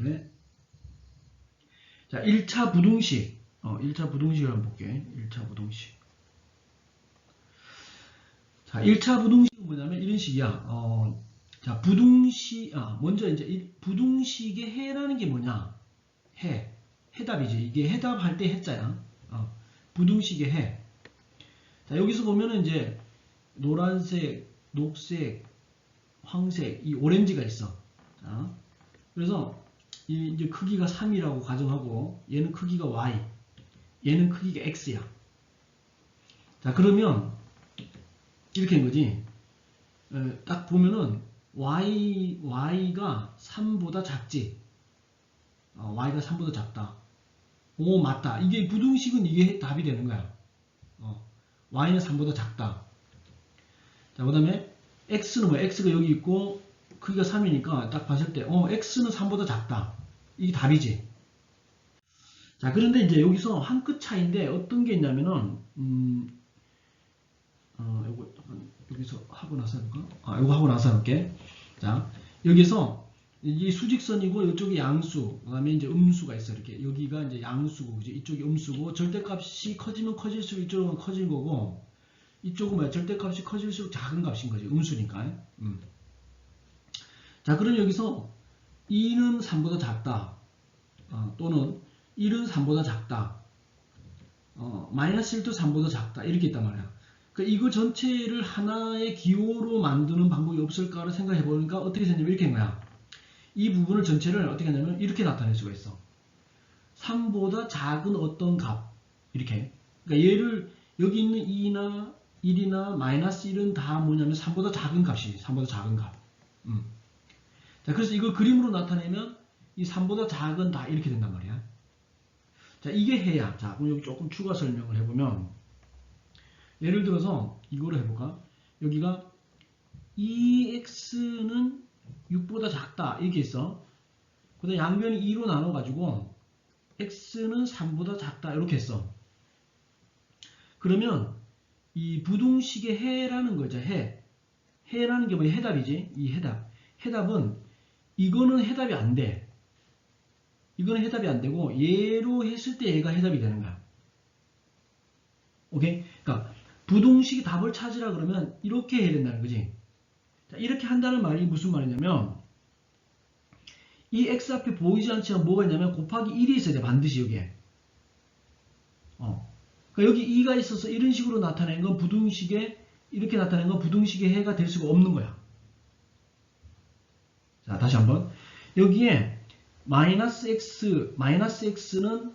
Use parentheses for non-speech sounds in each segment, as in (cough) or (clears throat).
다음에 자 1차 부등식. 어, 1차 부등식을 한번 볼게. 1차 부등식. 자 1차 부등식은 뭐냐면 이런 식이야. 어, 자 부등식 아 먼저 이제 이 부등식의 해라는 게 뭐냐? 해. 해답이지. 이게 해답할 때 해자야. 어, 부등식의 해. 자, 여기서 보면은 이제 노란색, 녹색, 황색, 이 오렌지가 있어. 자, 그래서 이 이제 크기가 3이라고 가정하고 얘는 크기가 y, 얘는 크기가 x야. 자, 그러면 이렇게 된 거지. 에, 딱 보면은 y y가 3보다 작지. 어, y가 3보다 작다. 오 맞다. 이게 부등식은 이게 답이 되는 거야. 어. y는 3보다 작다. 자, 그 다음에 x는 뭐 x가 여기 있고 크기가 3이니까 딱 봤을 때 어, x는 3보다 작다. 이게 답이지. 자, 그런데 이제 여기서 한 끗 차이인데 어떤 게 있냐면은 음, 어, 요거 여기서 하고 나서 해볼까? 아, 요거 하고 나서 해볼게. 자, 여기서 이 수직선이고 이쪽이 양수, 그 다음에 이제 음수가 있어. 이렇게. 여기가 이제 양수고, 그지? 이쪽이 음수고, 절대값이 커지면 커질수록 이쪽은 커질 거고, 이쪽은 뭐야? 절대값이 커질수록 작은 값인 거지. 음수니까. 음. 자, 그럼 여기서 2는 3보다 작다. 어, 또는 1은 3보다 작다. 어, 마이너스 1도 3보다 작다. 이렇게 있단 말이야. 그러니까 이거 전체를 하나의 기호로 만드는 방법이 없을까를 생각해 보니까 어떻게 생냐면 이렇게 된 거야. 이 부분을 전체를 어떻게 하냐면 이렇게 나타낼 수가 있어. 3보다 작은 어떤 값 이렇게 그러니까 얘를 여기 있는 2나 1이나 마이너스 1은 다 뭐냐면 3보다 작은 값이 3보다 작은 값 음. 자 그래서 이걸 그림으로 나타내면 이 3보다 작은 다 이렇게 된단 말이야. 자 이게 해야 자 그럼 여기 조금 추가 설명을 해보면 예를 들어서 이거를 해볼까? 여기가 2x는 6보다 작다 이렇게 있어. 그 다음 양변이 2로 나눠 가지고 x는 3보다 작다 이렇게 했어. 그러면 이 부등식의 해라는 거죠 해. 해라는 게 뭐야? 해답이지? 이 해답. 해답은 이거는 해답이 안 돼 이거는 해답이 안 되고 얘로 했을 때 얘가 해답이 되는 거야. 오케이? 그러니까 부등식이 답을 찾으라 그러면 이렇게 해야 된다는 거지. 자, 이렇게 한다는 말이 무슨 말이냐면 이 x 앞에 보이지 않지만 뭐가 있냐면 곱하기 1이 있어야 돼 반드시 여기에. 어. 그러니까 여기 2가 있어서 이런 식으로 나타낸 건 부등식에 이렇게 나타낸 건 부등식의 해가 될 수가 없는 거야. 자 다시 한번. 여기에 마이너스 x 마이너스 x는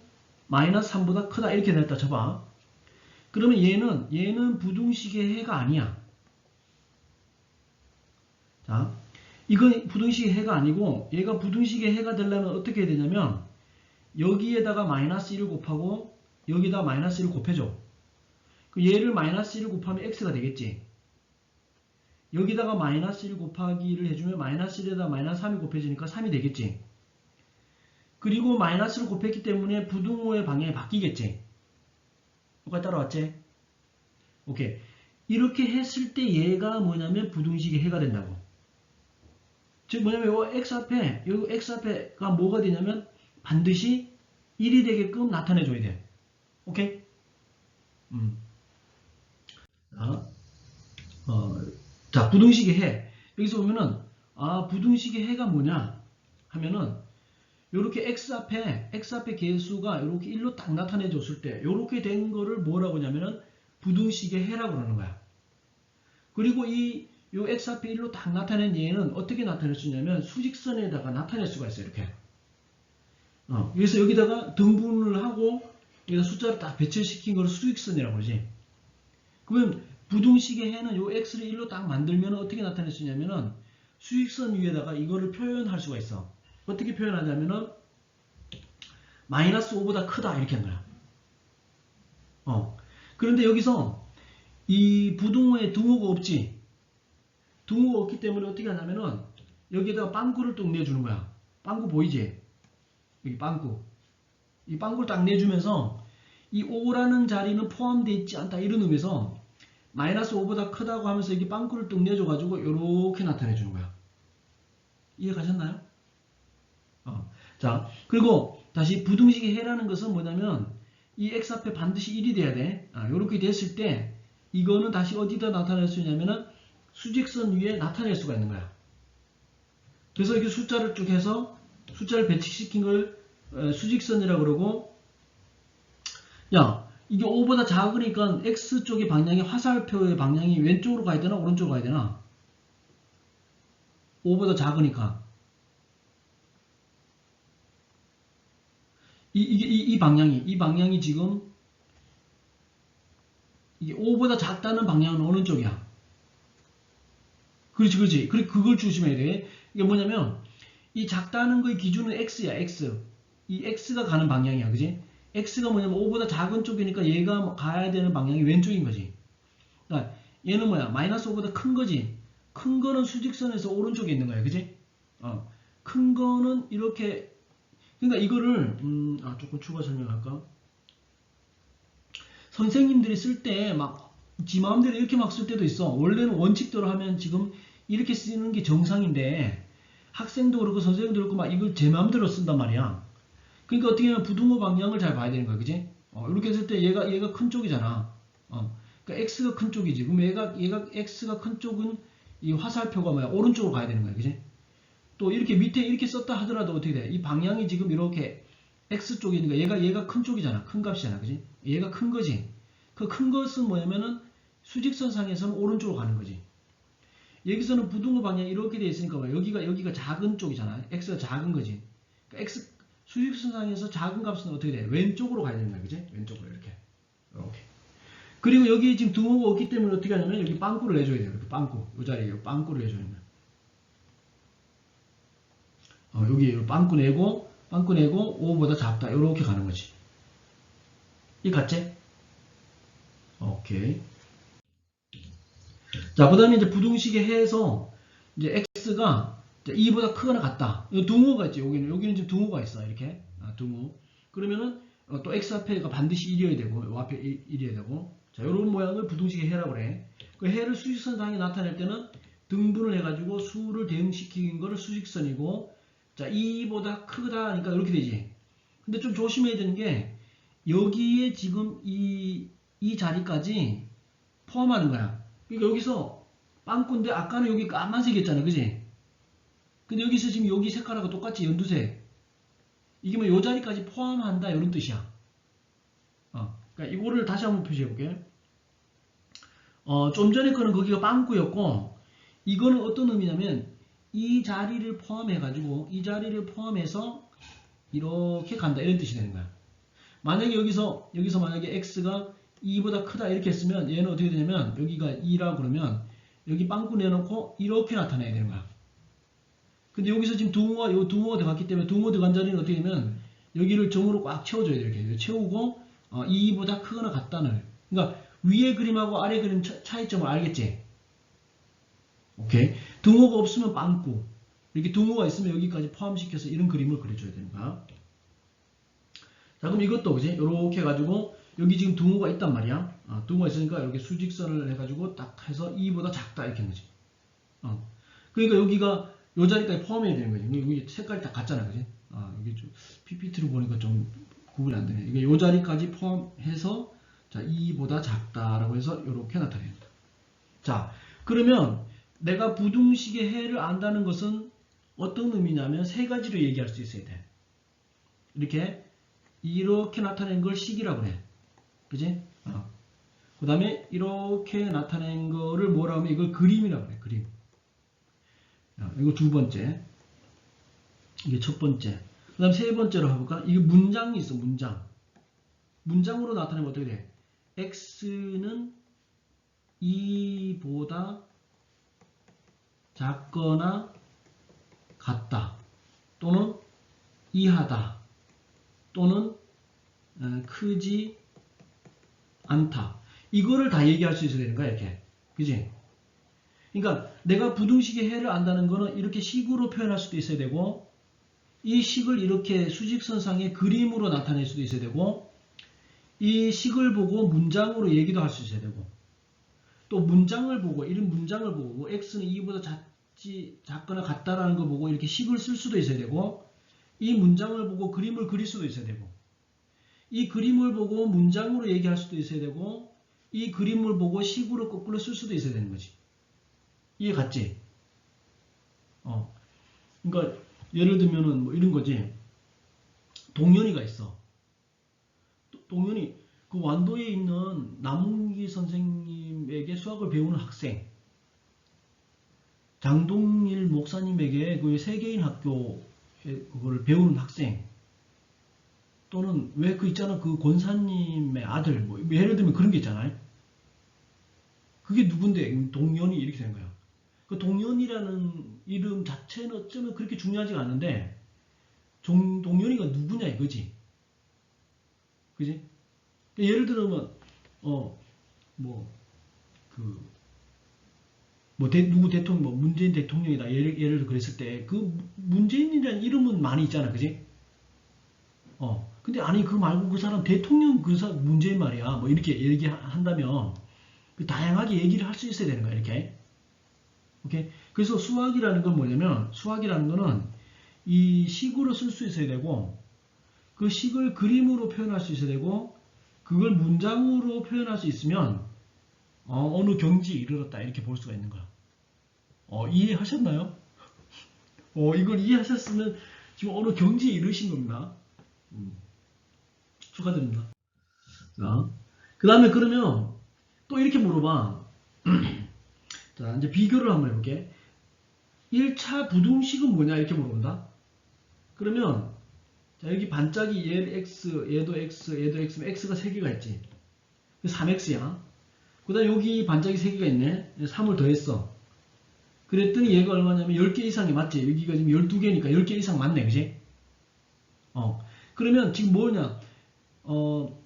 마이너스 3보다 크다 이렇게 냈다 쳐봐 그러면 얘는 얘는 부등식의 해가 아니야 자, 이건 부등식의 해가 아니고 얘가 부등식의 해가 되려면 어떻게 해야 되냐면 여기에다가 마이너스 1을 곱하고 여기다 마이너스 1을 곱해줘. 그 얘를 마이너스 1을 곱하면 x가 되겠지. 여기다가 마이너스 1 곱하기를 해주면 마이너스 1에다 마이너스 3이 곱해지니까 3이 되겠지. 그리고 마이너스를 곱했기 때문에 부등호의 방향이 바뀌겠지. 여기까지 따라왔지? 오케이. 이렇게 했을 때 얘가 뭐냐면 부등식의 해가 된다고. 즉 뭐냐면 요 x 앞에 요 x 앞에가 뭐가 되냐면 반드시 1이 되게끔 나타내 줘야 돼. 오케이? 음. 자, 어, 자 부등식의 해. 여기서 보면은 아 부등식의 해가 뭐냐 하면은 요렇게 x 앞에 x 앞에 개수가 이렇게 1로 딱 나타내 줬을 때 요렇게 된 거를 뭐라고 하냐면은 부등식의 해라고 그러는 거야. 그리고 이 요 x 앞에 1로 딱 나타낸 얘는 어떻게 나타낼 수 있냐면 수직선에다가 나타낼 수가 있어요. 이렇게. 어, 그래서 여기다가 등분을 하고 여기다 숫자를 딱 배치시킨 걸 수직선이라고 그러지. 그러면 부등식의 해는 요 x를 1로 딱 만들면 어떻게 나타낼 수 있냐면은 수직선 위에다가 이거를 표현할 수가 있어. 어떻게 표현하냐면은 마이너스 5보다 크다 이렇게 한 거야. 어. 그런데 여기서 이 부등호에 등호가 없지. 등호가 없기 때문에 어떻게 하냐면은 여기에다가 빵꾸를 뚝 내주는 거야. 빵꾸 보이지? 여기 빵꾸. 이 빵꾸를 딱 내주면서 이 5라는 자리는 포함되어 있지 않다 이런 의미에서 마이너스 5보다 크다고 하면서 여기 빵꾸를 뚝 내줘가지고 이렇게 나타내 주는 거야. 이해 가셨나요? 어. 자, 자, 그리고 다시 부등식의 해라는 것은 뭐냐면 이 x 앞에 반드시 1이 돼야 돼. 아, 이렇게 됐을 때 이거는 다시 어디다 나타낼 수 있냐면은 수직선 위에 나타낼 수가 있는 거야. 그래서 이렇게 숫자를 쭉 해서 숫자를 배치시킨 걸 어, 수직선이라고 그러고 야 이게 5보다 작으니까 x쪽의 방향이 화살표의 방향이 왼쪽으로 가야 되나 오른쪽으로 가야 되나 5보다 작으니까 이, 이, 이 방향이 이 방향이 지금 이게 5보다 작다는 방향은 어느 쪽이야? 그렇지 그렇지. 그래 그걸 조심해야 돼. 이게 뭐냐면 이 작다는 거의 기준은 x야 x. 이 x가 가는 방향이야 그지? X가 뭐냐면 5보다 작은 쪽이니까 얘가 가야 되는 방향이 왼쪽인 거지. 그러니까 얘는 뭐야? 마이너스 5보다 큰 거지. 큰 거는 수직선에서 오른쪽에 있는 거야 그지? 어, 큰 거는 이렇게 그러니까 이거를 음, 아, 조금 추가 설명할까? 선생님들이 쓸 때 막 지 마음대로 이렇게 막 쓸 때도 있어. 원래는 원칙대로 하면 지금 이렇게 쓰는 게 정상인데 학생도 그렇고 선생님도 그렇고 막 이걸 제 마음대로 쓴단 말이야. 그러니까 어떻게 보면 부등호 방향을 잘 봐야 되는 거야. 그지? 어, 이렇게 했을 때 얘가 얘가 큰 쪽이잖아. 어, 그러니까 x가 큰 쪽이지. 그럼 얘가 얘가 x가 큰 쪽은 이 화살표가 뭐야? 오른쪽으로 가야 되는 거야. 그지 또 이렇게 밑에 이렇게 썼다 하더라도 어떻게 돼? 이 방향이 지금 이렇게 x 쪽이니까 얘가 얘가 큰 쪽이잖아. 큰 값이잖아. 그지? 얘가 큰 거지. 그 큰 것은 뭐냐면은 수직선상에서는 오른쪽으로 가는 거지. 여기서는 부등호 방향이 이렇게 돼 있으니까 봐. 여기가 여기가 작은 쪽이잖아. x가 작은 거지. 그러니까 x 수직선상에서 작은 값은 어떻게 돼? 왼쪽으로 가야 되는 거야. 그지? 왼쪽으로 이렇게. 이렇게. 그리고 여기 지금 등호가 없기 때문에 어떻게 하냐면 여기 빵꾸를 내줘야 돼요. 이렇게 빵꾸. 이 자리에 빵꾸를 내줘야 돼요. 어, 여기 빵꾸 내고 빵꾸 내고 5보다 작다. 이렇게 가는 거지. 이 같지? 오케이. 자 그 다음에 이제 부등식에 해서 이제 x가 2보다 크거나 같다. 이 등호가 있지 여기는. 여기는 지금 등호가 있어 이렇게. 아, 등호 그러면은 어, 또 x 앞에가 반드시 1이어야 되고 요 앞에 1, 이어야 되고. 자 이런 모양을 부등식의 해라고 그래. 그 해를 수직선 상에 나타낼 때는 등분을 해가지고 수를 대응시킨 거를 수직선이고 자, 2보다 크다 하니까 이렇게 되지. 근데 좀 조심해야 되는 게 여기에 지금 이, 이 자리까지 포함하는 거야. 그러니까 여기서 빵꾸인데 아까는 여기 까만색이었잖아. 그지? 근데 여기서 지금 여기 색깔하고 똑같이 연두색. 이게 뭐 요 자리까지 포함한다 이런 뜻이야. 어, 그러니까 이거를 다시 한번 표시해 볼게. 어, 좀 전에 거는 거기가 빵꾸였고 이거는 어떤 의미냐면 이 자리를 포함해 가지고 이 자리를 포함해서 이렇게 간다 이런 뜻이 되는 거야. 만약에 여기서 여기서 만약에 x가 2보다 크다 이렇게 했으면 얘는 어떻게 되냐면 여기가 2라고 그러면 여기 빵꾸 내놓고 이렇게 나타내야 되는 거야. 근데 여기서 지금 둥호가 요 둥호가 들어갔기 때문에 둥호 들어간 자리는 어떻게 되면 여기를 점으로 꽉 채워줘야 돼 이렇게 채우고 어, 2보다 크거나 같다는 그러니까 위에 그림하고 아래 그림 차, 차이점을 알겠지? 오케이. 등호가 없으면 빵꾸. 이렇게 등호가 있으면 여기까지 포함시켜서 이런 그림을 그려줘야 되는 거야. 자, 그럼 이것도 그지? 이렇게 해가지고 여기 지금 등호가 있단 말이야. 어, 등호가 있으니까 이렇게 수직선을 해가지고 딱 해서 2보다 작다 이렇게 한 거지. 어. 그러니까 여기가 요 자리까지 포함해야 되는 거지. 여기 색깔이 다 같잖아, 그지? 아, 여기 좀 PPT로 보니까 좀 구분이 안 되네. 이게 요 자리까지 포함해서 자 2보다 작다라고 해서 이렇게 나타냅니다. 자, 그러면 내가 부등식의 해를 안다는 것은 어떤 의미냐면 세 가지로 얘기할 수 있어야 돼. 이렇게 이렇게 나타낸 걸 식이라고 그래. 그지? 어. 그 다음에 이렇게 나타낸 거를 뭐라고 하면 이걸 그림이라고 그래. 그림. 어, 이거 두 번째. 이게 첫 번째. 그 다음 세 번째로 해볼까? 이게 문장이 있어. 문장. 문장으로 나타내면 어떻게 돼? x는 2보다 작거나 같다 또는 이하다 또는 어, 크지 않다. 이거를 다 얘기할 수 있어야 되는 거야 이렇게. 그지? 그러니까 내가 부등식의 해를 안다는 거는 이렇게 식으로 표현할 수도 있어야 되고 이 식을 이렇게 수직선상의 그림으로 나타낼 수도 있어야 되고 이 식을 보고 문장으로 얘기도 할 수 있어야 되고 또 문장을 보고 이런 문장을 보고 뭐 x는 2보다 작거나 같다라는 거 보고 이렇게 식을 쓸 수도 있어야 되고 이 문장을 보고 그림을 그릴 수도 있어야 되고 이 그림을 보고 문장으로 얘기할 수도 있어야 되고 이 그림을 보고 식으로 거꾸로 쓸 수도 있어야 되는 거지. 이해 갔지? 어. 그러니까 예를 들면은 뭐 이런 거지. 동현이가 있어. 도- 동현이 그 완도에 있는 남웅기 선생님에게 수학을 배우는 학생. 장동일 목사님에게 그 세계인 학교에 그걸 배우는 학생. 또는 왜 그 있잖아 그 권사님의 아들 뭐 예를 들면 그런 게 있잖아요. 그게 누군데 동현이 이렇게 된 거야. 그 동현이라는 이름 자체는 어쩌면 그렇게 중요하지가 않은데 종, 동현이가 누구냐 이거지. 그지? 예를 들면 어뭐 그 뭐 누구 대통령 뭐 문재인 대통령이다. 예를 예를 들어 그랬을 때 그 문재인이라는 이름은 많이 있잖아. 그지? 어. 근데 아니 그 말고 그 사람 대통령 그 사람 문재인 말이야. 뭐 이렇게 얘기한다면 그 다양하게 얘기를 할 수 있어야 되는 거야 이렇게. 오케이? 그래서 수학이라는 건 뭐냐면 수학이라는 거는 이 식으로 쓸 수 있어야 되고 그 식을 그림으로 표현할 수 있어야 되고 그걸 문장으로 표현할 수 있으면 어, 느 경지에 이르렀다 이렇게 볼 수가 있는 거야. 어, 이해하셨나요? 어, 이걸 이해하셨으면 지금 어느 경지에 이르신 겁니다. 음, 축하드립니다. 자, 그 다음에 그러면 또 이렇게 물어봐. (clears throat) 자, 이제 비교를 한번 해볼게. 1차 부등식은 뭐냐 이렇게 물어본다. 그러면 자, 여기 반짝이 얘 x, 얘도 x, 얘도 x면 x가 3개가 있지. 3x야. 그 다음 여기 반짝이 3개가 있네. 3을 더했어. 그랬더니 얘가 얼마냐면 10개 이상이 맞지? 여기가 지금 12개니까 10개 이상 맞네. 그지? 어. 그러면 지금 뭐냐? 어,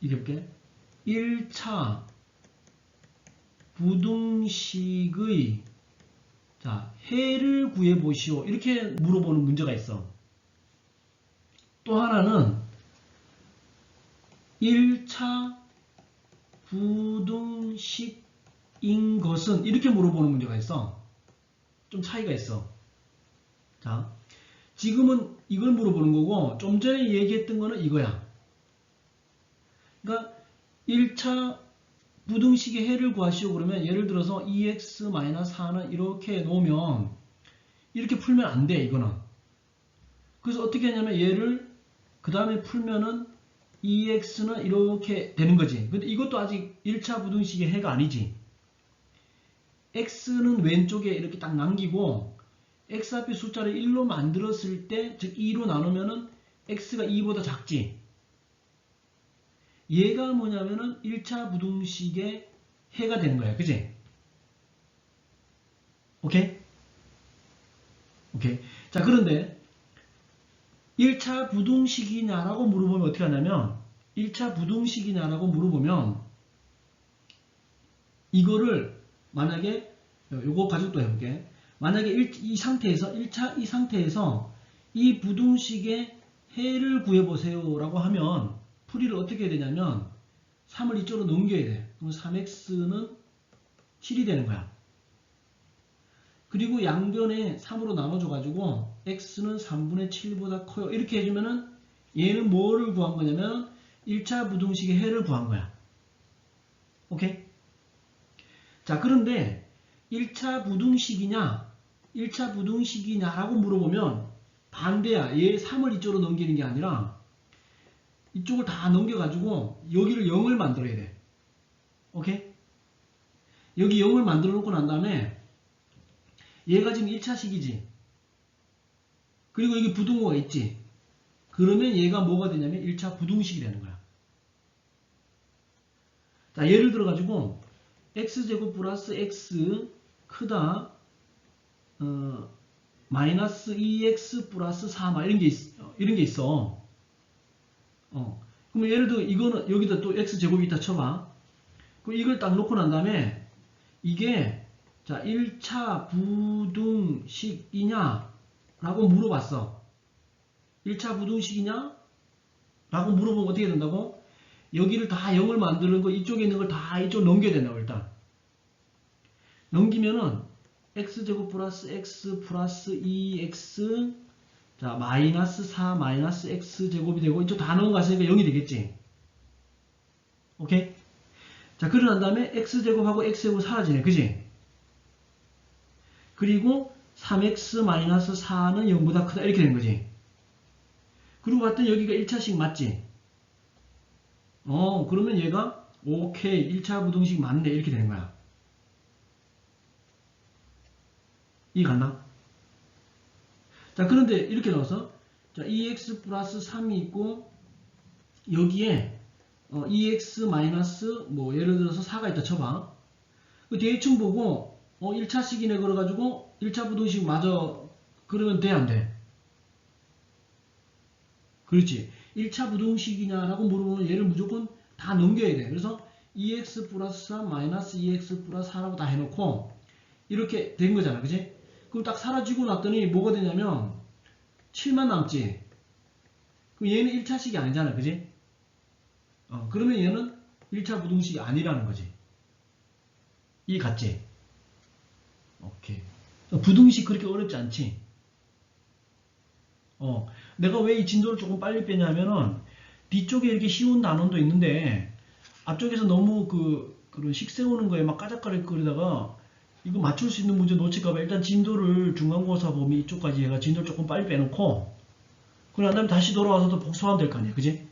이렇게 볼게. 1차 부등식의 자, 해를 구해 보시오. 이렇게 물어보는 문제가 있어. 또 하나는 1차 부등식인 것은 이렇게 물어보는 문제가 있어. 좀 차이가 있어. 자, 지금은 이걸 물어보는 거고 좀 전에 얘기했던 거는 이거야. 그러니까 1차 부등식의 해를 구하시오 그러면 예를 들어서 2x-4는 이렇게 놓으면 이렇게 풀면 안 돼 이거는. 그래서 어떻게 하냐면 얘를 그 다음에 풀면은 2x는 이렇게 되는 거지. 근데 이것도 아직 1차 부등식의 해가 아니지. x는 왼쪽에 이렇게 딱 남기고 x 앞에 숫자를 1로 만들었을 때, 즉 2로 나누면은 x가 2보다 작지. 얘가 뭐냐면은 1차 부등식의 해가 되는 거야. 그지? 오케이? 오케이. 자, 그런데 1차 부등식이냐라고 물어보면 어떻게 하냐면 1차 부등식이냐라고 물어보면 이거를 만약에 요거 가지고 또 해볼게. 만약에 1, 이 상태에서 1차 이 상태에서 이 부등식의 해를 구해보세요 라고 하면 풀이를 어떻게 해야 되냐면 3을 이쪽으로 넘겨야 돼. 그럼 3x는 7이 되는 거야. 그리고 양변에 3으로 나눠줘 가지고 x는 3분의 7보다 커요. 이렇게 해주면은 얘는 뭐를 구한 거냐면 1차 부등식의 해를 구한 거야. 오케이? 자 그런데 1차 부등식이냐 1차 부등식이냐라고 물어보면 반대야. 얘 3을 이쪽으로 넘기는 게 아니라 이쪽을 다 넘겨가지고 여기를 0을 만들어야 돼. 오케이? 여기 0을 만들어 놓고 난 다음에 얘가 지금 1차식이지. 그리고 여기 부등호가 있지. 그러면 얘가 뭐가 되냐면 1차 부등식이 되는 거야. 자, 예를 들어 가지고 x제곱 플러스 x 크다 어, 마이너스 2x 플러스 3 이런 게 있, 이런 게 있어. 어. 그러면 예를 들어 이거는 여기다 또 x제곱이 있다 쳐봐. 그럼 이걸 딱 놓고 난 다음에 이게 자 1차 부등식이냐 라고 물어봤어. 1차 부등식이냐? 라고 물어보면 어떻게 된다고? 여기를 다 0을 만드는 거 이쪽에 있는 걸 다 이쪽 넘겨야 된다고 일단. 넘기면은 x제곱 플러스 x 플러스 2x 자, 마이너스 4 마이너스 x 제곱이 되고 이쪽 다 넣은 거 같으니까 0이 되겠지. 오케이? 자, 그러고 난 다음에 x 제곱하고 x 제곱 사라지네. 그지? 그리고 3x 마이너스 4는 0보다 크다. 이렇게 된 거지. 그리고 봤더니 여기가 1차식 맞지? 어, 그러면 얘가 오케이 1차 부등식 맞네. 이렇게 되는 거야. 이 갔나? 자, 그런데 이렇게 나와서 자, 2x 플러스 3이 있고 여기에 어, 2x 마이너스 뭐 예를 들어서 4가 있다 쳐봐. 그 대충 보고 어, 1차식이네 그래가지고 1차 부등식 맞아 그러면 돼 안 돼? 그렇지. 1차 부등식이냐라고 물어보면 얘를 무조건 다 넘겨야 돼. 그래서 2x 플러스 3 마이너스 2x 플러스 4라고 다 해놓고 이렇게 된 거잖아. 그지? 그럼 딱 사라지고 났더니 뭐가 되냐면 7만 남지. 그럼 얘는 1차식이 아니잖아. 그지? 어, 그러면 얘는 1차 부등식이 아니라는 거지. 이 같지? 오케이. 부등식 그렇게 어렵지 않지? 어, 내가 왜 이 진도를 조금 빨리 빼냐면은 뒤쪽에 이렇게 쉬운 단원도 있는데 앞쪽에서 너무 그 그런 식 세우는 거에 막 까작거리다가 이거 맞출 수 있는 문제 놓칠까봐 일단 진도를 중간고사 범위 이쪽까지 해가 진도를 조금 빨리 빼놓고 그런 다음에 다시 돌아와서 또 복습하면 될 거 아니야, 그지?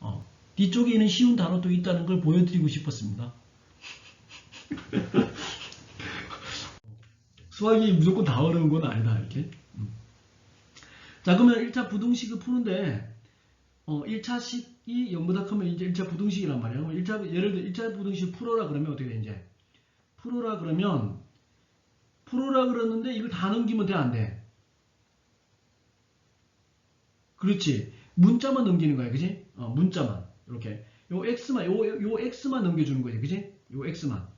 어, 뒤쪽에 있는 쉬운 단어도 있다는 걸 보여드리고 싶었습니다. (laughs) 수학이 무조건 다 어려운 건 아니다, 이렇게. 음. 자, 그러면 1차 부등식을 푸는데, 어, 1차식이 0보다 크면 이제 1차 부등식이란. 그럼 1차, 예를 들어 1차 부등식 풀어라 그러면 어떻게 돼, 이제? 풀어라 그러면, 풀어라 그러는데 이걸 다 넘기면 돼, 안 돼? 그렇지. 문자만 넘기는 거야, 그지? 어, 문자만. 이렇게. 요 x만, 요, 요 x만 넘겨주는 거지, 그지? 요 x만.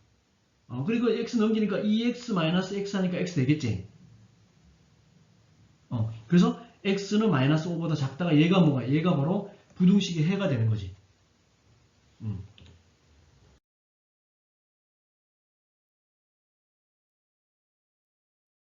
어, 그리고 x 넘기니까 2x 마이너스 x 하니까 x 되겠지. 어, 그래서 x는 마이너스 5보다 작다가 얘가 뭐가? 얘가 바로 부등식의 해가 되는 거지. 음.